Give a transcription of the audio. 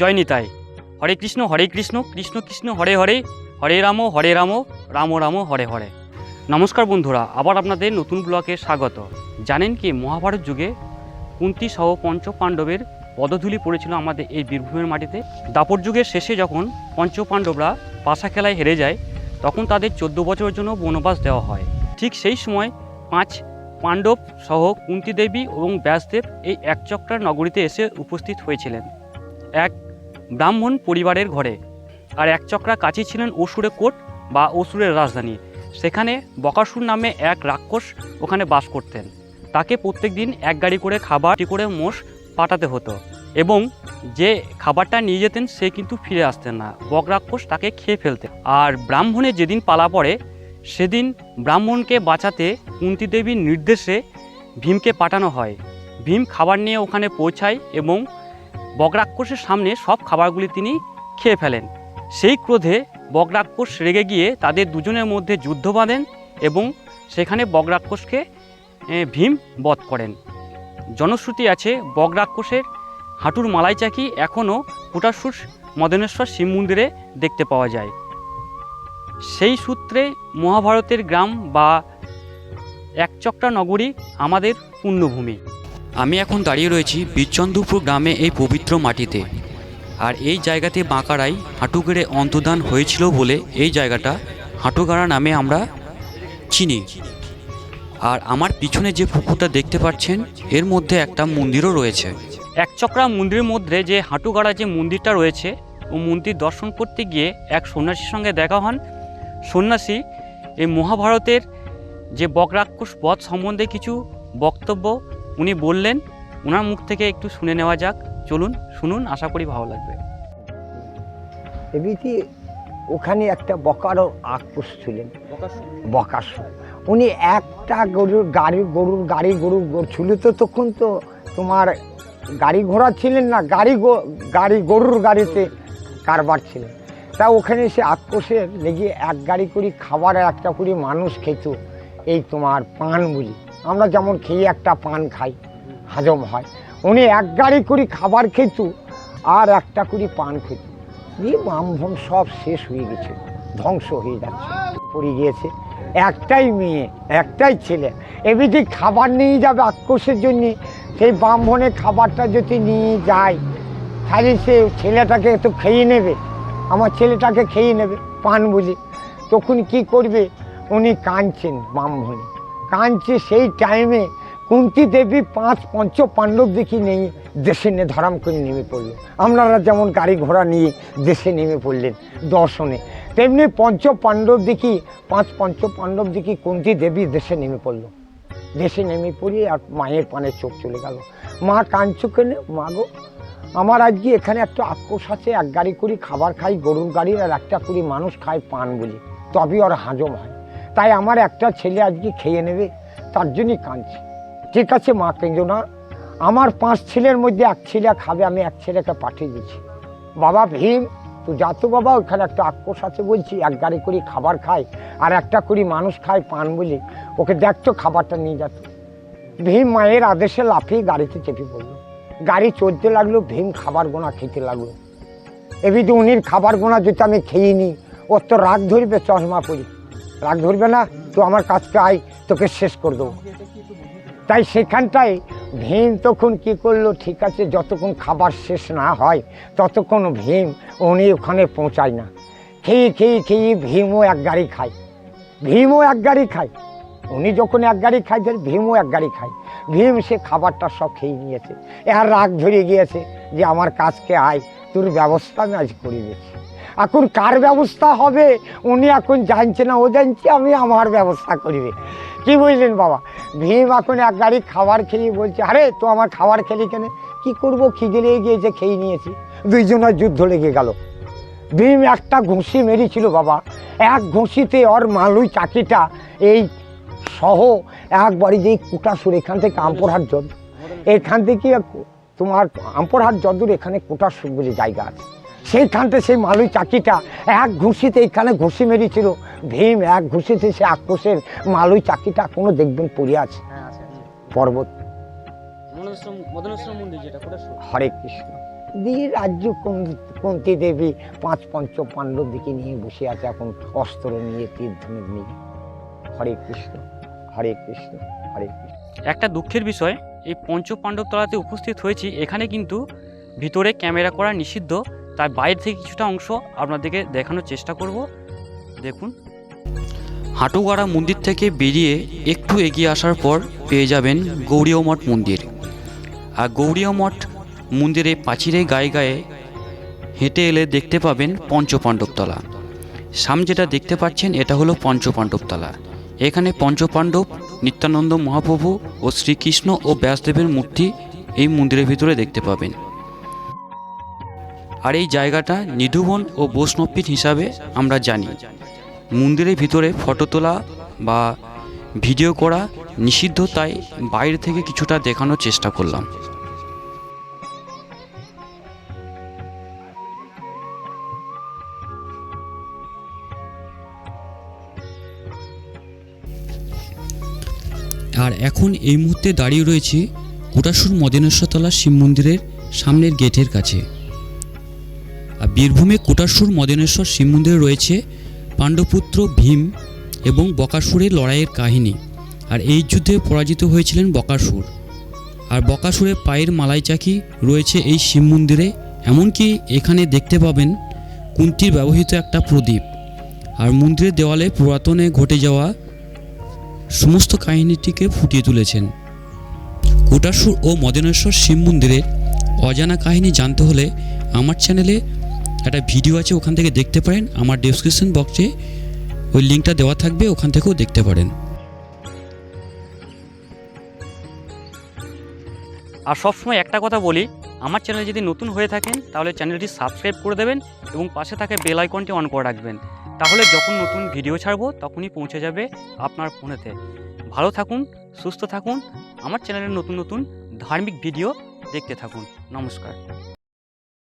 জয় নিতাই হরে কৃষ্ণ হরে কৃষ্ণ কৃষ্ণ কৃষ্ণ, হরে হরে হরে রাম হরে রাম রাম রাম, হরে হরে। নমস্কার বন্ধুরা, আবার আপনাদের নতুন ব্লকে স্বাগত। জানেন কি, মহাভারত যুগে কুন্তি সহ পঞ্চ পাণ্ডবের পদধূলি পড়েছিল আমাদের এই বীরভূমের মাটিতে। দাপর যুগের শেষে যখন পঞ্চ পাণ্ডবরা পাশা খেলায় হেরে যায়, তখন তাদের চোদ্দ বছরের জন্য বনবাস দেওয়া হয়। ঠিক সেই সময় পাঁচ পাণ্ডব সহ কুন্তি দেবী এবং ব্যাসদেব এই একচক্রার নগরীতে এসে উপস্থিত হয়েছিলেন। এক ব্রাহ্মণ পরিবারের ঘরে। আর একচক্রা কাছেই ছিলেন অসুরে কোট বা অসুরের রাজধানী। সেখানে বকাসুর নামে এক রাক্ষস ওখানে বাস করতেন। তাকে প্রত্যেক দিন এক গাড়ি করে খাবার করে মোষ পাঠাতে হতো। এবং যে খাবারটা নিয়ে যেতেন সে কিন্তু ফিরে আসতেন না। বক রাক্ষস তাকে খেয়ে ফেলতেন আর ব্রাহ্মণে যেদিন পালা পড়ে, সেদিন ব্রাহ্মণকে বাঁচাতে কুন্তি দেবীর নির্দেশে ভীমকে পাঠানো হয়। ভীম খাবার নিয়ে ওখানে পৌঁছায় এবং বগরাক্ষসের সামনে সব খাবারগুলি তিনি খেয়ে ফেলেন। সেই ক্রোধে বগরাক্ষস রেগে গিয়ে তাদের দুজনের মধ্যে যুদ্ধ বাঁধেন এবং সেখানে বগরাক্ষসকে ভীম বধ করেন। জনশ্রুতি আছে বগরাক্ষসের হাঁটুর মালাই চাকি এখনও কুটাসুর মদনেশ্বর শিব মন্দিরে দেখতে পাওয়া যায়। সেই সূত্রে মহাভারতের গ্রাম বা একচক্রা নগরী আমাদের পুণ্যভূমি আমি এখন দাঁড়িয়ে রয়েছি বীরচন্দ্রপুর গ্রামে এই পবিত্র মাটিতে। আর এই জায়গাতে বাঁকারাই হাঁটুগেড়ে অন্তদান হয়েছিল বলে এই জায়গাটা হাঁটুগাড়া নামে আমরা চিনি। আর আমার পিছনে যে পুকুরটা দেখতে পাচ্ছেন, এর মধ্যে একটা মন্দিরও রয়েছে। একচক্রা মন্দিরের মধ্যে যে হাঁটুগাড়া যে মন্দিরটা রয়েছে, ও মন্দির দর্শন করতে গিয়ে এক সন্ন্যাসীর সঙ্গে দেখা হন। সন্ন্যাসী এই মহাভারতের যে বকরাক্ষস পথ সম্বন্ধে কিছু বক্তব্য উনি বললেন ওনার মুখ থেকে একটু শুনে নেওয়া যাক। চলুন শুনুন আশা করি ভালো লাগবে। এমনিতে ওখানে একটা বকারও আক্রোশ ছিলেন। বকাসু উনি একটা গরুর গাড়ি গরুর গাড়ি গরু গরু ছিল তো তখন তো তোমার গাড়ি ঘোড়া ছিলেন না গাড়ি গাড়ি গরুর গাড়িতে কারবার ছিলেন। তা ওখানে সে আক্রোশে লেগে এক গাড়ি করে খাবার একটা করে মানুষ খেত এই তোমার পান বলি আমরা যেমন খেয়ে একটা পান খাই, হজম হয়। উনি এক গাড়ি করে খাবার খেত আর একটা করে পান খেত দিয়ে বামভম সব শেষ হয়ে গেছে, ধ্বংস হয়ে যাচ্ছে, পড়ে গিয়েছে। একটাই মেয়ে, একটাই ছেলে। এমনিতে খাবার নিয়ে যাবে আক্রোশের জন্য, সেই ব্রাহ্মণের খাবারটা যদি নিয়ে যায়, তাহলে সে ছেলেটাকে তো খেয়ে নেবে, আমার ছেলেটাকে খেয়ে নেবে, পান বলি তখন কি করবে? উনি কাঁদছেন ব্রাহ্মণে। কাঁদছে সেই টাইমে কুন্তি দেবী পাঁচ পঞ্চ পাণ্ডব দেখি নেই, দেশে নে ধরাম করে নেমে পড়ল আপনারা যেমন গাড়ি ঘোড়া নিয়ে দেশে নেমে পড়লেন দর্শনে, তেমনি পঞ্চ পাণ্ডব দেখি, পাঁচ পঞ্চ পাণ্ডব দেখি কুন্তি দেবী দেশে নেমে পড়ল। দেশে নেমে পড়ি আর মায়ের পানে চোখ চলে গেল। মা কাঁদছো কেন? মা গো, আমার আজকে এখানে একটা আক্রোশ আছে, এক গাড়ি করি খাবার খাই, গরুর গাড়ি আর একটা করি মানুষ খায় পান বলি। তবে ওর হাজম হয়। তাই আমার একটা ছেলে আজকে খেয়ে নেবে, তার জন্যই কাঁদছে। ঠিক আছে মা কেঁদো না আমার পাঁচ ছেলের মধ্যে এক ছেলে খাবে, আমি এক ছেলেকে পাঠিয়ে দিচ্ছি। বাবা ভীম তো যা তো বাবা ওখানে একটা আক্রোশ আছে বলছি, এক গাড়ি করে খাবার খায়, আর একটা করি মানুষ খায় পান বলি, ওকে দেখতো খাবারটা নিয়ে যেত ভীম মায়ের আদেশে লাফিয়ে গাড়িতে চেপে পড়ল। গাড়ি চলতে লাগল, ভীম খাবার গোনা খেতে লাগল। এবিধি উনির খাবার গোনা যদি আমি খেয়ে নিই, ওর তো রাগ ধরবে, চশমা পরি। রাগ ধরবে না, তো আমার কাছকে আয়, তোকে শেষ করে দেবো। তাই সেখানটায় ভীম তখন কি করল, ঠিক আছে, যতক্ষণ খাবার শেষ না হয়, ততক্ষণ ভীম উনি ওখানে পৌঁছায় না। খেয়ে খেয়ে খেয়ে ভীমও এক গাড়ি খায়। ভীমও এক গাড়ি খায়। উনি যখন এক গাড়ি খায়, তাহলে ভীমও এক গাড়ি খায়। ভীম সে খাবারটা সব খেয়ে নিয়েছে। এর রাগ ধরে গিয়েছে যে আমার কাজকে আয়, তোর ব্যবস্থা আমি আজ করে দিচ্ছি। এখন কার ব্যবস্থা হবে? উনি এখন জানছে না, ও জানছে আমি আমার ব্যবস্থা করিবে। কি বুঝলেন বাবা? ভীম এখন এক গাড়ি খাবার খেয়ে বলছে, আরে, তো আমার খাবার খেলি কেন? কি করব? খিদে লেগে গিয়েছে, খেয়ে নিয়েছি। দুইজনের যুদ্ধ লেগে গেল। ভীম একটা ঘুষি মেরেছিল বাবা। এক ঘুষিতে ওর মালুই চাকিটা, এই সহ একবারে যেই কুটাসুর, এখান থেকে আমপরহাট যদ এখান থেকে তোমার আমপরহাট যদুর এখানে কুটাসুর বলে জায়গা আছে। সেইখানতে সেই মালুই চাকিটা এক ঘুষিতে এখানে ঘুষি মেরেছিল। ভীম এক ঘুষিতে সে আক্রোশের মালুই চাকিটা এখনও দেখবেন পড়ে আছে। হ্যাঁ পর্বত। হরে কৃষ্ণ। দিয়ে রাজ্য কুন- কুন্তি দেবী পাঁচ পঞ্চ পাণ্ডব দিকে নিয়ে বসে আছে এখন অস্ত্র নিয়ে তীর ধনুক নিয়ে। হরে কৃষ্ণ হরে কৃষ্ণ হরে কৃষ্ণ। একটা দুঃখের বিষয় এই পঞ্চ পাণ্ডব তলাতে উপস্থিত হয়েছি এখানে কিন্তু ভিতরে ক্যামেরা করা নিষিদ্ধ। তাই বাইরে থেকে কিছুটা অংশ আপনাদেরকে দেখানোর চেষ্টা করব। দেখুন। হাটুগাড়া মন্দির থেকে বেরিয়ে একটু এগিয়ে আসার পর পেয়ে যাবেন গৌরীয় মঠ মন্দির। আর গৌরীয় মঠ মন্দিরে পাঁচিরে গায়ে গায়ে হেঁটে এলে দেখতে পাবেন পঞ্চপাণ্ডবতলা। সাম যেটা দেখতে পাচ্ছেন, এটা হলো পঞ্চপাণ্ডবতলা। এখানে পঞ্চপাণ্ডব, নিত্যানন্দ মহাপ্রভু ও শ্রীকৃষ্ণ ও ব্যাসদেবের মূর্তি এই মন্দিরের ভিতরে দেখতে পাবেন। আর এই জায়গাটা নিধুবন ও বৈষ্ণবপীঠ হিসাবে আমরা জানি। মন্দিরের ভিতরে ফটো তোলা বা ভিডিও করা নিষিদ্ধ, তাই বাইরে থেকে কিছুটা দেখানোর চেষ্টা করলাম। আর এখন এই মুহূর্তে দাঁড়িয়ে রয়েছে কোটাসুর মদনেশ্বরতলা শিব মন্দিরের সামনের গেটের কাছে। আর বীরভূমে কোটাসুর মদনেশ্বর শিব মন্দিরে রয়েছে পাণ্ডপুত্র ভীম এবং বকাসুরের লড়াইয়ের কাহিনী। আর এই যুদ্ধে পরাজিত হয়েছিলেন বকাসুর। আর বকাসুরের পায়ের মালাই চাকি রয়েছে এই শিব মন্দিরে, এমনকি এখানে দেখতে পাবেন কুন্তির ব্যবহৃত একটা প্রদীপ। আর মন্দিরের দেওয়ালে পুরাতনে ঘটে যাওয়া সমস্ত কাহিনীটিকে ফুটিয়ে তুলেছেন। কোটাসুর ও মদনেশ্বর শিব মন্দিরের অজানা কাহিনী জানতে হলে আমার চ্যানেলে একটা ভিডিও আছে, ওখান থেকে দেখতে পারেন। আমার ডেসক্রিপশন বক্সে ওই লিঙ্কটা দেওয়া থাকবে, ওখান থেকেও দেখতে পারেন। আর সবসময় একটা কথা বলি, আমার চ্যানেল যদি নতুন হয়ে থাকেন, তাহলে চ্যানেলটি সাবস্ক্রাইব করে দেবেন এবং পাশে থাকে বেল আইকনটি অন করে রাখবেন। তাহলে যখন নতুন ভিডিও ছাড়বো, তখনই পৌঁছে যাবে আপনার ফোনেতে। ভালো থাকুন, সুস্থ থাকুন, আমার চ্যানেলের নতুন নতুন ধার্মিক ভিডিও দেখতে থাকুন। নমস্কার।